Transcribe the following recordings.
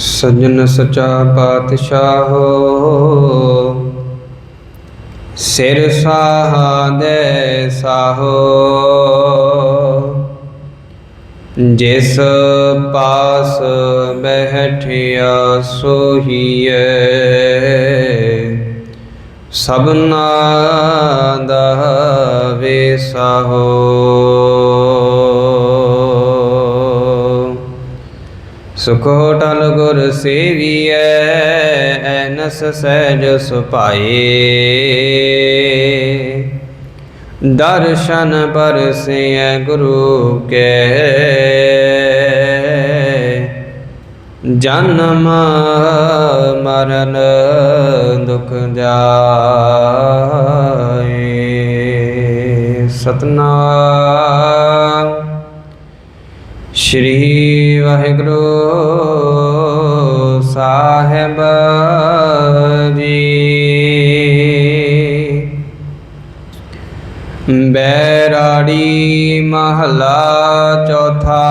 ਸਜਨ ਸਚਾ ਪਾਤਸ਼ਾਹੋ। ਸਿਰ ਸਾਹਦੇ ਸਾਹੋ। ਜਿਸ ਪਾਸ ਬਹਿਠਿਆ ਸੋਹੀਏ ਸਭਨਾ ਦਾ ਵੇਸਾਹੋ ਸੁਖੋ ਟਲ ਗੁਰ ਸੇਵੀਐ ਐਨਸ ਸਹਿਜ ਸੁਪਾਏ ਦਰਸ਼ਨ ਪਰਸੈ ਗੁਰੂ ਕੇ। ਜਨਮ ਮਰਨ ਦੁਖ ਜਾਏ। ਸਤਨਾਮ। ਸ਼੍ਰੀ ਵਾਹਿਗੁਰੂ ਸਾਹਿਬ ਜੀ। ਬੈਰਾੜੀ ਮਹਲਾ ਚੌਥਾ।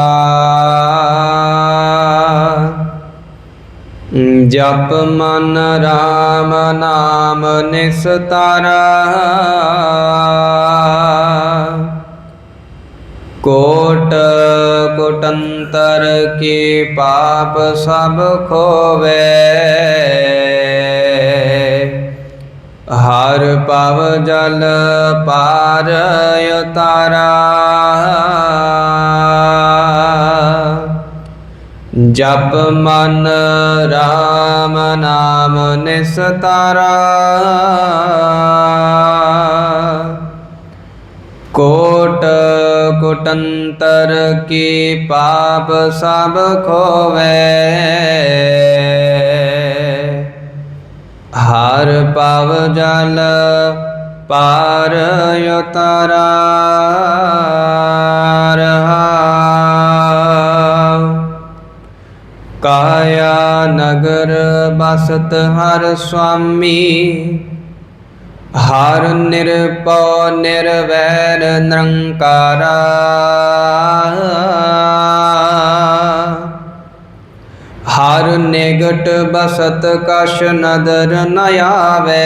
ਜਪ ਮਨ ਰਾਮ ਨਾਮ ਨਿਸਤਾਰਾ। ਕੋਟ ਕੋਟੰਤਰ ਕੇ ਪਾਪ ਸਭ ਖੋਵੇ। ਹਰ ਪਵ ਜਲ ਪਾਰ ਉਤਾਰਾ ਜਪ ਮਨ ਰਾਮ ਨਾਮ ਨਿਸਤਾਰਾ ਕੋ ਕੋਟੰਤਰ ਕੀ ਪਾਪ ਸਭ ਖੋਵੇ ਹਰ ਪਵ ਜਲ ਪਾਰ ਉਤਾਰਾ ਰਹਾ ਕਾਇਆ ਨਗਰ ਬਸਤ ਹਰ ਸੁਆਮੀ ਹਰ ਨਿਰਪਉ ਨਿਰਵੈਰ ਨਿਰੰਕਾਰਾ। ਹਰ ਨਿਗਟ ਬਸਤ ਕਛ ਨਦਰ ਨ ਆਵੇ।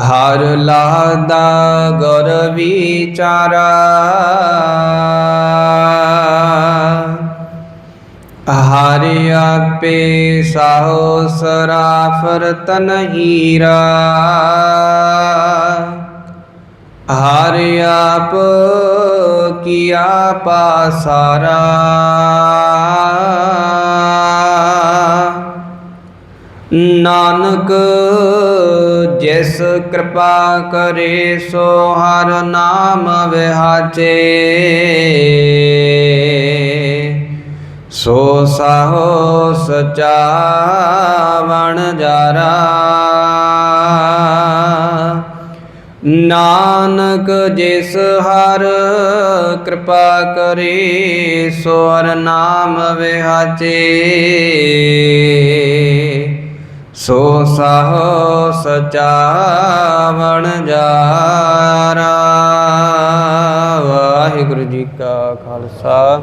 ਹਰ ਲਾਦਾ ਗੁਰ ਵਿਚਾਰਾ। ਹਰਿ ਆਪੇ ਸਾਹੋ ਸਰਾਫਰ ਤਨ ਹੀਰਾ ਹਰਿ ਆਪ ਕੀਆ ਪਾਸਾਰਾ ਨਾਨਕ ਜਿਸ ਕਿਰਪਾ ਕਰੇ ਸੋ ਹਰ ਨਾਮ ਵਿਹਾਚੇ। ਸੋ ਸਾਹੋ ਸਚਾ ਵਣ ਜਾਰਾ। ਨਾਨਕ ਜਿਸ ਹਰ ਕਿਰਪਾ ਕਰੇ, ਸੋ ਹਰ ਨਾਮ ਵਿਹਾਚੇ ਸੋ ਸਾਹੋ ਸਚਾ ਵਣ ਜਾਰਾ। ਵਾਹਿਗੁਰੂ ਜੀ ਕਾ ਖਾਲਸਾ।